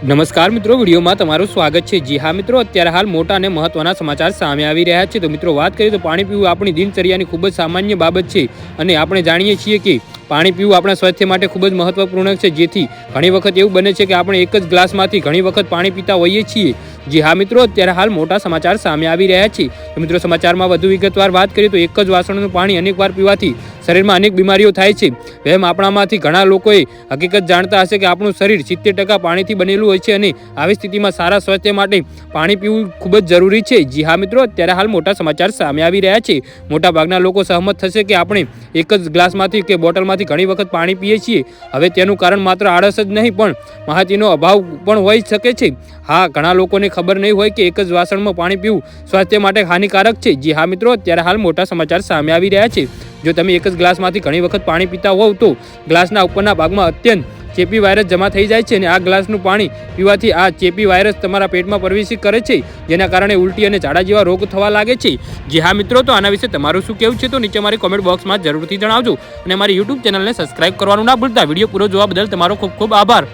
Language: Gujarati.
નમસ્કાર મિત્રો, વિડીયોમાં તમારું સ્વાગત છે. જી હા મિત્રો, અત્યારે હાલ મોટા અને મહત્વના સમાચાર સામે આવી રહ્યા છે. તો મિત્રો, વાત કરીએ તો પાણી પીવું આપણી દિનચર્યાની ખૂબ જ સામાન્ય બાબત છે અને આપણે જાણીએ છીએ કે પાણી પીવું આપણા સ્વાસ્થ્ય માટે ખૂબ જ મહત્વપૂર્ણ છે. જેથી ઘણી વખત એવું બને છે કે આપણે એક જ ગ્લાસમાંથી ઘણી વખત પાણી પીતા હોઈએ છીએ. જી હા મિત્રો, અત્યારે હાલ મોટા સમાચાર સામે આવી રહ્યા છે. મિત્રો, સમાચારમાં વધુ વિગતવાર વાત કરીએ તો એક જ વાસણનું પાણી અનેકવાર પીવાથી શરીરમાં અનેક બીમારીઓ થાય છે. વહેમ આપણામાંથી ઘણા લોકોએ હકીકત જાણતા હશે કે આપણું શરીર સિત્તેર ટકા પાણીથી બનેલું હોય છે અને આવી સ્થિતિમાં સારા સ્વાસ્થ્ય માટે પાણી પીવું ખૂબ જ જરૂરી છે. જી હા મિત્રો, અત્યારે હાલ મોટા સમાચાર સામે આવી રહ્યા છે. મોટા ભાગના લોકો સહમત થશે કે આપણે એક જ ગ્લાસમાંથી કે બોટલમાંથી ઘણી વખત પાણી પીએ છીએ. હવે તેનું કારણ માત્ર આળસ જ નહીં, પણ માહિતીનો અભાવ પણ હોઈ શકે છે. હા, ઘણા લોકોને ખબર નહીં હોય કે એક જ વાસણમાં પાણી પીવું સ્વાસ્થ્ય માટે હાનિકારક છે. જી હા મિત્રો, અત્યારે હાલ મોટા સમાચાર સામે આવી રહ્યા છે. જો તમે એક જ ગ્લાસમાંથી ઘણી વખત પાણી પીતા હોવ તો ગ્લાસના ઉપરના ભાગમાં અત્યંત ચેપી વાયરસ જમા થઈ જાય છે અને આ ગ્લાસનું પાણી પીવાથી આ ચેપી વાયરસ તમારા પેટમાં પ્રવેશિત કરે છે, જેના કારણે ઉલટી અને ઝાડા જેવા રોગ થવા લાગે છે. જી હા મિત્રો, તો આના વિશે તમારું શું કહેવું છે તો નીચે મારી કોમેન્ટ બોક્સમાં જરૂરથી જણાવજો અને મારી યુટ્યુબ ચેનલને સબસ્ક્રાઇબ કરવાનું ના ભૂલતા. વીડિયો પૂરો જોવા બદલ તમારો ખૂબ ખૂબ આભાર.